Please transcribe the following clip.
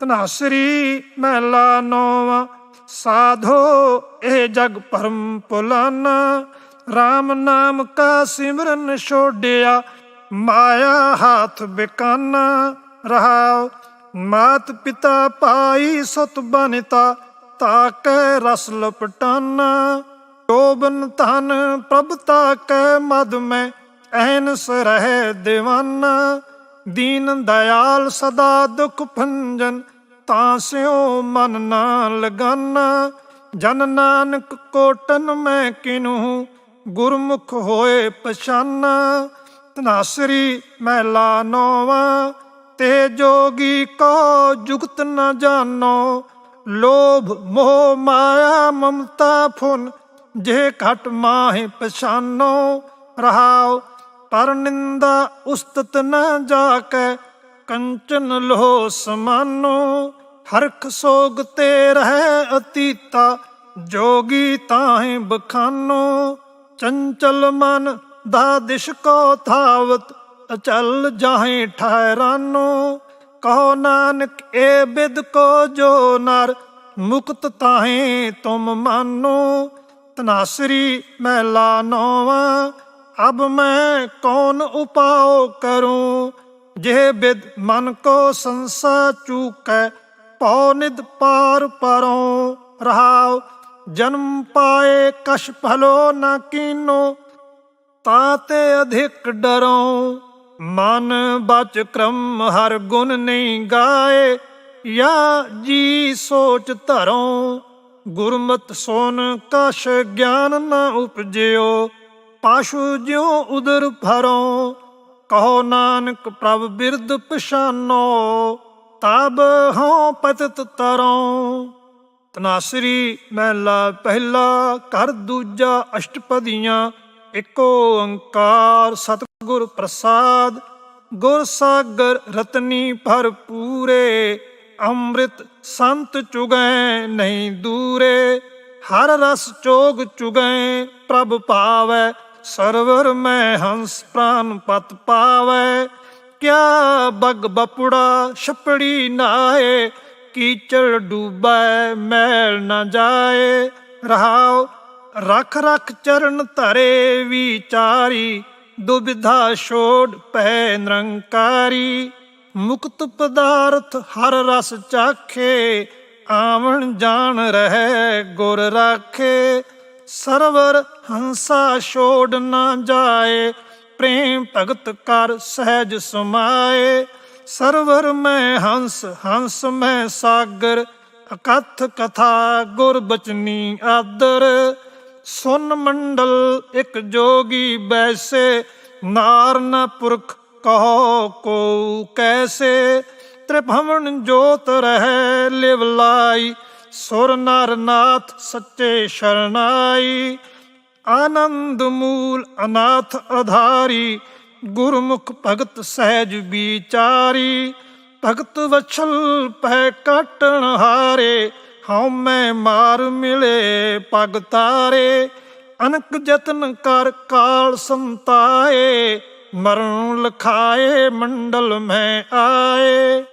ਤਨਾਸਰੀ ਮਹਿਲਾ ਨੋਵਾ, ਸਾਧੋ ਇਹ ਜਗ ਪਰਮ ਪੁਲਾਨਾ। RAM ਨਾਮ ਕਾ ਸਿਮਰਨ ਛੋੜਿਆ ਮਾਇਆ ਹਾਥ ਬਿਕਾਨਾ। ਰਹਾਉ, ਮਾਤ ਪਿਤਾ ਪਾਈ ਸਤ ਬਨਤਾ ਤਾਕੈ ਰਸ ਲਪਟਾਨਾ। ਟੋਬਨ ਧਨ ਪ੍ਰਭ ਤਾਕੈ ਮਦ ਮੈਂ, ਐਨਸ ਰਹਿ دیਵਾਨਾ ਦੀਨ ਦਇਆਲ ਸਦਾ ਦੁਖ ਭੰਜਨ, ਤਾਂ ਸਿਓ ਮਨ ਨਾ ਲਗਾਨਾ। ਜਨ ਨਾਨਕ ਕੋਟਨ ਮੈਂ ਕਿਨੂ, ਗੁਰਮੁਖ ਹੋਏ ਪਛਾਨਾ। ਤਨਾਸਰੀ ਮਹਿਲਾ ਨੋਵਾ, ਤੇ ਜੋਗੀ ਕੋ ਜੁਗਤ ਨ ਜਾਣੋ ਲੋਭ ਮੋਹ ਮਾਇਆ ਮਮਤਾ ਫੁਨ, ਜੇ ਘਟ ਮਾਹਿ ਪਛਾਨੋ। ਰਹਾਓ ਪਰ ਨਿੰਦਾ ਉਸਤਤ ਨਾ ਜਾ ਕੇ ਕੰਚਨ ਲੋ ਸਮਾਨੋ। ਹਰਖ ਸੋਗ ਤੇ ਰਹਿ ਅਤੀਤਾ, ਜੋਗੀ ਤਾਹੇ ਬਖਾਨੋ। ਚੰਚਲ ਮਨ ਦਾ ਦਿਸ਼ ਕੋ ਥਾਵਤ, ਅਚਲ ਜਾਹੇ ਠਹਿਰਾਨੋ। ਕਹੋ ਨਾਨਕ, ਏ ਬਿਦ ਕੋ ਜੋ ਨਰ, ਮੁਕਤ ਤਾਹੇ ਤੁਮ ਮਾਨੋ। ਤਨਾਸਰੀ ਮਹਿਲਾ ਨੋਵਾ ਅਬ ਮੈਂ ਕੌਣ ਉਪਾਉ ਕਰੂੰ? ਜੇ ਬਿਦ ਮਨ ਕੋ ਸੰਸਾ ਚੂਕੈ, ਪਉ ਨਿਦ ਪਾਰ ਪਰੋਂ। ਰਹਾਉ, ਜਨਮ ਪਾਏ ਕਛ ਭਲੋ ਨਾ ਕੀਨੋ ਤਾਤੇ ਅਧਿਕ ਡਰੋਂ। ਮਨ ਬਚ ਕ੍ਰਮ ਹਰ ਗੁਣ ਨਹੀਂ ਗਾਏ, ਯਾ ਜੀ ਸੋਚ ਧਰੋਂ। ਗੁਰਮਤ ਸੋਨ ਕਛ ਗਿਆਨ ਨਾ ਉਪਜਿਓ ਪਾਸ਼ੂ ਜਿਉ ਉਦਰ ਭਰੋਂ, ਕਹੋ ਨਾਨਕ ਪ੍ਰਭ ਬਿਰਦ ਪਛਾਨੋ, ਤਬ ਹਉ ਪਤਿਤ ਤਰੋ। ਤਨਾਸਰੀ ਮਹਿਲਾ ਪਹਿਲਾ ਕਰ ਦੂਜਾ ਅਸ਼ਟਪਦੀਆਂ ਏਕੋ ਓੰਕਾਰ ਸਤਿਗੁਰ ਪ੍ਰਸਾਦ, ਗੁਰ ਸਾਗਰ ਰਤਨੀ ਭਰਪੂਰੇ ਅੰਮ੍ਰਿਤ ਸੰਤ ਚੁਗੈ ਨਹੀਂ ਦੂਰੇ, ਹਰ ਰਸ ਚੋਗ ਚੁਗੈ, ਪ੍ਰਭ ਪਾਵੈ ਸਰਵਰ ਮੈਂ ਹੰਸ ਪ੍ਰਾਨ ਪਤ ਪਾਵੈ, ਕਿਆ ਬਗ ਬਪੜਾ ਛਪੜੀ ਨਾਏ, ਕੀਚੜ ਡੂਬੈ ਮੈਲ ਨਾ ਜਾਏ। ਰਹਾਉ ਰਖ ਰਖ ਚਰਨ ਧਰੇ ਵਿਚਾਰੀ, ਦੁਬਿਧਾ ਛੋੜ ਪੈ ਨਿਰੰਕਾਰੀ। ਮੁਕਤ ਪਦਾਰਥ ਹਰ ਰਸ ਚਾਖੇ, ਆਵਣ ਜਾਣ ਰਹਿ ਗੁਰ ਰਾਖੇ। ਸਰਵਰ ਹੰਸਾ ਛੋੜ ਨਾ ਜਾਏ, ਪ੍ਰੇਮ ਭਗਤ ਕਰ ਸਹਿਜ ਸਮਾਏ। ਸਰਵਰ ਮੈਂ ਹੰਸ ਹੰਸ ਮੈਂ ਸਾਗਰ, ਅਕਥ ਕਥਾ ਗੁਰ ਬਚਨੀ ਆਦਰ। ਸੁਨ ਮੰਡਲ ਇੱਕ ਜੋਗੀ ਬੈਸੇ, ਨਾਰ ਨ ਪੁਰਖ ਕਹੋ ਕੋ ਕੈਸੇ। ਤ੍ਰਿਭਵਨ ਜੋਤ ਰਹਿ ਲਿਵ ਲਾਈ ਸੁਰ ਨਰ ਨਾਥ ਸੱਚੇ ਸ਼ਰਨਾਈ। ਆਨੰਦ ਮੂਲ ਅਨਾਥ ਅਧਾਰੀ, ਗੁਰਮੁਖ ਭਗਤ ਸਹਿਜ ਵਿਚਾਰੀ। ਭਗਤ ਵਛਲ ਪੈ ਕਾਟਣ ਹਾਰੇ, ਹਉ ਮੈਂ ਮਾਰ ਮਿਲੇ ਪਗ ਤਾਰੇ। ਅਨਕ ਜਤਨ ਕਰ ਕਾਲ ਸੰਤਾਏ, ਮਰਨ ਲਖਾਏ ਮੰਡਲ ਮੈਂ ਆਏ।